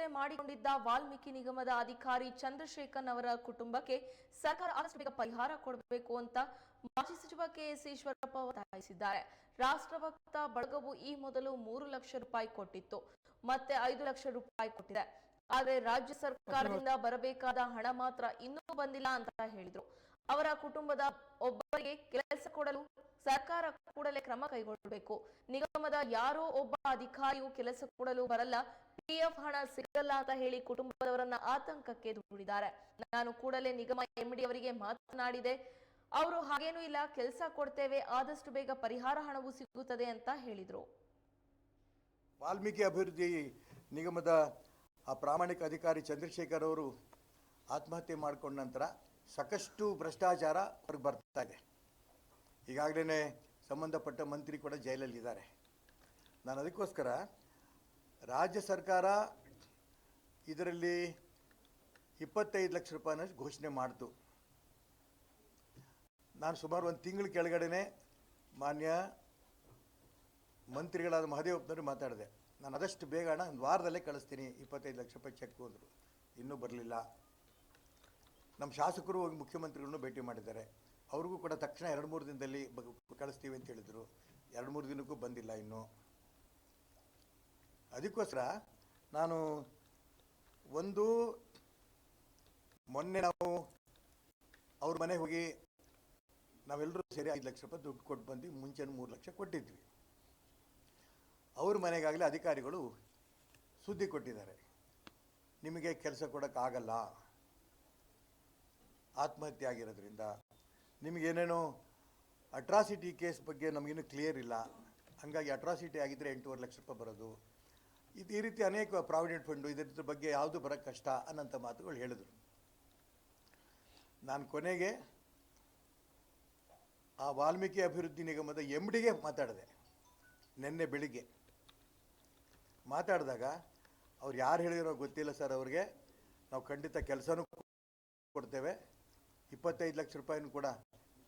ಆತ್ಮಹತ್ಯೆ ಮಾಡಿಕೊಂಡಿದ್ದ ವಾಲ್ಮೀಕಿ ನಿಗಮದ ಅಧಿಕಾರಿ ಚಂದ್ರಶೇಖರ್ ಅವರ ಕುಟುಂಬಕ್ಕೆ ಸರ್ಕಾರ ಬೇಗ ಪರಿಹಾರ ಕೊಡಬೇಕು ಅಂತ ಮಾಜಿ ಸಚಿವ ಕೆಎಸ್ ಈಶ್ವರಪ್ಪ ಒತ್ತಾಯಿಸಿದ್ದಾರೆ. ರಾಷ್ಟ್ರಭಕ್ತ ಬಳಗವು ಈ ಮೊದಲು ಮೂರು ಲಕ್ಷ ರೂಪಾಯಿ ಕೊಟ್ಟಿತ್ತು. ಮತ್ತೆ ಐದು ಲಕ್ಷ ರೂಪಾಯಿ ಕೊಟ್ಟಿದೆ. ಆದರೆ ರಾಜ್ಯ ಸರ್ಕಾರದಿಂದ ಬರಬೇಕಾದ ಹಣ ಮಾತ್ರ ಇನ್ನೂ ಬಂದಿಲ್ಲ ಅಂತ ಹೇಳಿದ್ರು. ಅವರ ಕುಟುಂಬದ ಒಬ್ಬರಿಗೆ ಕೆಲಸ ಕೊಡಲು ಸರ್ಕಾರ ಕೂಡಲೇ ಕ್ರಮ ಕೈಗೊಳ್ಳಬೇಕು. ನಿಗಮದ ಯಾರೋ ಒಬ್ಬ ಅಧಿಕಾರಿಯು ಕೆಲಸ ಕೊಡಲು ಬರಲ್ಲ, ಪಿಎಫ್ ಹಣ ಸಿಗಲ್ಲ ಅಂತ ಹೇಳಿ ಕುಟುಂಬದವರನ್ನ ಆತಂಕಕ್ಕೆ ದೂಡಿದ್ದಾರೆ. ನಾನು ಕೂಡಲೇ ನಿಗಮ ಎಂಡಿ ಅವರಿಗೆ ಮಾತನಾಡಿದೆ. ಅವರು ಹಾಗೇನೂ ಇಲ್ಲ, ಕೆಲಸ ಕೊಡ್ತೇವೆ, ಆದಷ್ಟು ಬೇಗ ಪರಿಹಾರ ಹಣವು ಸಿಗುತ್ತದೆ ಅಂತ ಹೇಳಿದ್ರು. ವಾಲ್ಮೀಕಿ ಅಭಿವೃದ್ಧಿ ನಿಗಮದ ಆ ಪ್ರಾಮಾಣಿಕ ಅಧಿಕಾರಿ ಚಂದ್ರಶೇಖರ್ ಅವರು ಆತ್ಮಹತ್ಯೆ ಮಾಡಿಕೊಂಡ ನಂತರ ಸಾಕಷ್ಟು ಭ್ರಷ್ಟಾಚಾರ ಹೊರಗೆ ಬರ್ತಾ ಇದೆ. ಈಗಾಗಲೇ ಸಂಬಂಧಪಟ್ಟ ಮಂತ್ರಿ ಕೂಡ ಜೈಲಲ್ಲಿದ್ದಾರೆ. ನಾನು ಅದಕ್ಕೋಸ್ಕರ ರಾಜ್ಯ ಸರ್ಕಾರ ಇದರಲ್ಲಿ ಇಪ್ಪತ್ತೈದು ಲಕ್ಷ ರೂಪಾಯಿನ ಘೋಷಣೆ ಮಾಡಿತು. ನಾನು ಸುಮಾರು ಒಂದು ತಿಂಗಳ ಕೆಳಗಡೆನೆ ಮಾನ್ಯ ಮಂತ್ರಿಗಳಾದ ಮಹದೇವಪ್ಪನವರು ಮಾತಾಡಿದೆ. ನಾನು ಅದಷ್ಟು ಬೇಗ ಒಂದು ವಾರದಲ್ಲೇ ಕಳಿಸ್ತೀನಿ, ಇಪ್ಪತ್ತೈದು ಲಕ್ಷ ರೂಪಾಯಿ ಚೆಕ್ ಅಂದರು. ಇನ್ನೂ ಬರಲಿಲ್ಲ. ನಮ್ಮ ಶಾಸಕರು ಹೋಗಿ ಮುಖ್ಯಮಂತ್ರಿಗಳನ್ನು ಭೇಟಿ ಮಾಡಿದ್ದಾರೆ. ಅವ್ರಿಗೂ ಕೂಡ ತಕ್ಷಣ ಎರಡು ಮೂರು ದಿನದಲ್ಲಿ ಕಳಿಸ್ತೀವಿ ಅಂತ ಹೇಳಿದರು. ಎರಡು ಮೂರು ದಿನಕ್ಕೂ ಬಂದಿಲ್ಲ ಇನ್ನು. ಅದಕ್ಕೋಸ್ಕರ ನಾನು ಒಂದು, ಮೊನ್ನೆ ನಾವು ಅವ್ರ ಮನೆಗೆ ಹೋಗಿ ನಾವೆಲ್ಲರೂ ಸೇರಿ ಐದು ಲಕ್ಷ ರೂಪಾಯಿ ದುಡ್ಡು ಕೊಟ್ಟು ಬಂದು ಮುಂಚೆ ಮೂರು ಲಕ್ಷ ಕೊಟ್ಟಿದ್ವಿ. ಅವ್ರ ಮನೆಗಾಗಲೇ ಅಧಿಕಾರಿಗಳು ಸುದ್ದಿ ಕೊಟ್ಟಿದ್ದಾರೆ. ನಿಮಗೆ ಕೆಲಸ ಕೊಡೋಕ್ಕಾಗಲ್ಲ. ಆತ್ಮಹತ್ಯೆ ಆಗಿರೋದ್ರಿಂದ ನಿಮಗೇನೇನೋ ಅಟ್ರಾಸಿಟಿ ಕೇಸ್ ಬಗ್ಗೆ ನಮಗಿನ್ನೂ ಕ್ಲಿಯರ್ ಇಲ್ಲ. ಹಾಗಾಗಿ ಅಟ್ರಾಸಿಟಿ ಆಗಿದ್ದರೆ ಎಂಟೂವರೆ ಲಕ್ಷ ರೂಪಾಯಿ ಬರೋದು. ಇದು ಈ ರೀತಿ ಅನೇಕ ಪ್ರಾವಿಡೆಂಟ್ ಫಂಡು ಇದರ ಬಗ್ಗೆ ಯಾವುದು ಬರೋಕ್ಕೆ ಕಷ್ಟ ಅನ್ನೋಂಥ ಮಾತುಗಳು ಹೇಳಿದರು. ನಾನು ಕೊನೆಗೆ ಆ ವಾಲ್ಮೀಕಿ ಅಭಿವೃದ್ಧಿ ನಿಗಮದ ಎಂ ಡಿಗೆ ಮಾತಾಡಿದೆ. ನಿನ್ನೆ ಬೆಳಿಗ್ಗೆ. ಮಾತಾಡಿದಾಗ ಅವ್ರು ಯಾರು ಹೇಳಿರೋ ಗೊತ್ತಿಲ್ಲ ಸರ್ ಅವ್ರಿಗೆ. ನಾವು ಖಂಡಿತ ಕೆಲಸನೂ ಕೊಡ್ತೇವೆ. ಇಪ್ಪತ್ತೈದು ಲಕ್ಷ ರೂಪಾಯಿನೂ ಕೂಡ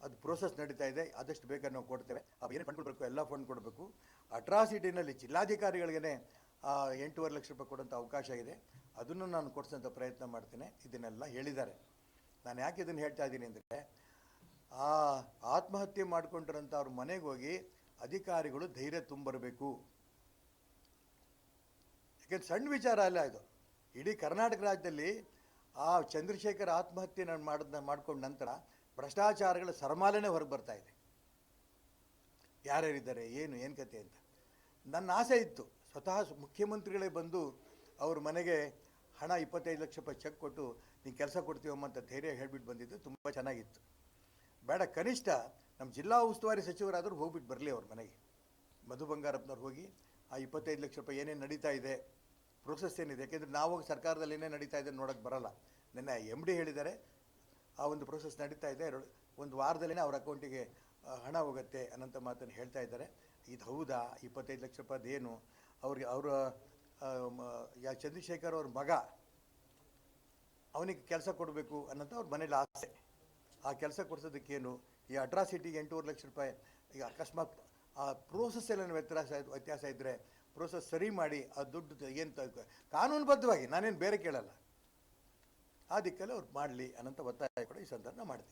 ಅದು ಪ್ರೋಸೆಸ್ ನಡೀತಾ ಇದೆ. ಆದಷ್ಟು ಬೇಗ ನಾವು ಕೊಡ್ತೇವೆ. ಏನು ಫಂಡ್ ಕೊಡಬೇಕು? ಎಲ್ಲ ಫಂಡ್ ಕೊಡಬೇಕು. ಅಟ್ರಾಸಿಟಿನಲ್ಲಿ ಜಿಲ್ಲಾಧಿಕಾರಿಗಳಿಗೆ ಎಂಟೂವರೆ ಲಕ್ಷ ರೂಪಾಯಿ ಕೊಡೋಂಥ ಅವಕಾಶ ಇದೆ. ಅದನ್ನು ನಾನು ಕೊಡಿಸೋಂಥ ಪ್ರಯತ್ನ ಮಾಡ್ತೇನೆ. ಇದನ್ನೆಲ್ಲ ಹೇಳಿದ್ದಾರೆ. ನಾನು ಯಾಕೆ ಇದನ್ನು ಹೇಳ್ತಾ ಇದ್ದೀನಿ ಅಂದರೆ, ಆ, ಆತ್ಮಹತ್ಯೆ ಮಾಡಿಕೊಂಡಿರೋಂಥ ಅವ್ರ ಮನೆಗೆ ಹೋಗಿ ಅಧಿಕಾರಿಗಳು ಧೈರ್ಯ ತುಂಬರಬೇಕು ಯಾಕೆಂದ್ರೆ ಸಣ್ಣ ವಿಚಾರ ಅಲ್ಲ ಇದು. ಇಡೀ ಕರ್ನಾಟಕ ರಾಜ್ಯದಲ್ಲಿ ಆ ಚಂದ್ರಶೇಖರ್ ಆತ್ಮಹತ್ಯೆ ನಾನು ಮಾಡಿದ ಮಾಡಿಕೊಂಡ ನಂತರ ಭ್ರಷ್ಟಾಚಾರಗಳ ಸರಮಾಲನೆ ಹೊರಗೆ ಬರ್ತಾ ಇದೆ. ಯಾರ್ಯಾರಿದ್ದಾರೆ, ಏನು ಏನು ಕತೆ ಅಂತ. ನನ್ನ ಆಸೆ ಇತ್ತು, ಸ್ವತಃ ಮುಖ್ಯಮಂತ್ರಿಗಳೇ ಬಂದು ಅವ್ರ ಮನೆಗೆ ಹಣ ಇಪ್ಪತ್ತೈದು ಲಕ್ಷ ರೂಪಾಯಿ ಚೆಕ್ ಕೊಟ್ಟು ನೀನು ಕೆಲಸ ಕೊಡ್ತೀವಮ್ಮ ಅಂತ ಧೈರ್ಯ ಹೇಳಿಬಿಟ್ಟು ಬಂದಿದ್ದು ತುಂಬ ಚೆನ್ನಾಗಿತ್ತು. ಬೇಡ, ಕನಿಷ್ಠ ನಮ್ಮ ಜಿಲ್ಲಾ ಉಸ್ತುವಾರಿ ಸಚಿವರಾದರೂ ಹೋಗ್ಬಿಟ್ಟು ಬರಲಿ ಅವ್ರ ಮನೆಗೆ. ಮಧು ಬಂಗಾರಪ್ಪನವ್ರು ಹೋಗಿ, ಆ ಇಪ್ಪತ್ತೈದು ಲಕ್ಷ ರೂಪಾಯಿ ಏನೇನು ನಡೀತಾ ಇದೆ ಪ್ರೋಸೆಸ್ ಏನಿದೆ? ಯಾಕೆಂದರೆ ನಾವು ಸರ್ಕಾರದಲ್ಲಿ ಏನೇ ನಡೀತಾ ಇದೆ ನೋಡೋಕ್ಕೆ ಬರಲ್ಲ. ನಿನ್ನೆ ಎಂ ಡಿ ಹೇಳಿದ್ದಾರೆ, ಆ ಒಂದು ಪ್ರೋಸೆಸ್ ನಡೀತಾ ಇದೆ. ಒಂದು ವಾರದಲ್ಲೇ ಅವ್ರ ಅಕೌಂಟಿಗೆ ಹಣ ಹೋಗುತ್ತೆ ಅನ್ನೋಂಥ ಮಾತನ್ನು ಹೇಳ್ತಾ ಇದ್ದಾರೆ. ಇದು ಹೌದಾ? ಇಪ್ಪತ್ತೈದು ಲಕ್ಷ ರೂಪಾಯಿ ಅದೇನು ಅವ್ರಿಗೆ ಅವರ ಯಾ, ಚಂದ್ರಶೇಖರ್ ಅವ್ರ ಮಗ, ಅವನಿಗೆ ಕೆಲಸ ಕೊಡಬೇಕು ಅನ್ನೋಂಥ ಅವ್ರ ಮನೇಲಿ ಆಸೆ. ಆ ಕೆಲಸ ಕೊಡಿಸೋದಕ್ಕೇನು? ಈ ಅಟ್ರಾಸಿಟಿಗೆ ಎಂಟೂವರೆ ಲಕ್ಷ ರೂಪಾಯಿ, ಈಗ ಅಕಸ್ಮಾತ್ ಆ ಪ್ರೋಸೆಸ್ ಎಲ್ಲ ವ್ಯತ್ಯಾಸ ವ್ಯತ್ಯಾಸ ಇದ್ದರೆ ಪ್ರೋಸೆಸ್ ಸರಿ ಮಾಡಿ, ಆ ದುಡ್ಡು ಏನು ಕಾನೂನುಬದ್ಧವಾಗಿ, ನಾನೇನು ಬೇರೆ ಕೇಳಲ್ಲ. ಆ ದಿಕ್ಕಲ್ಲಿ ಅವ್ರು ಮಾಡಲಿ ಅನ್ನೋಂಥ ಒತ್ತಾಯ ಕೂಡ ಈ ಸಂದರ್ಭ ಮಾಡ್ತೀನಿ.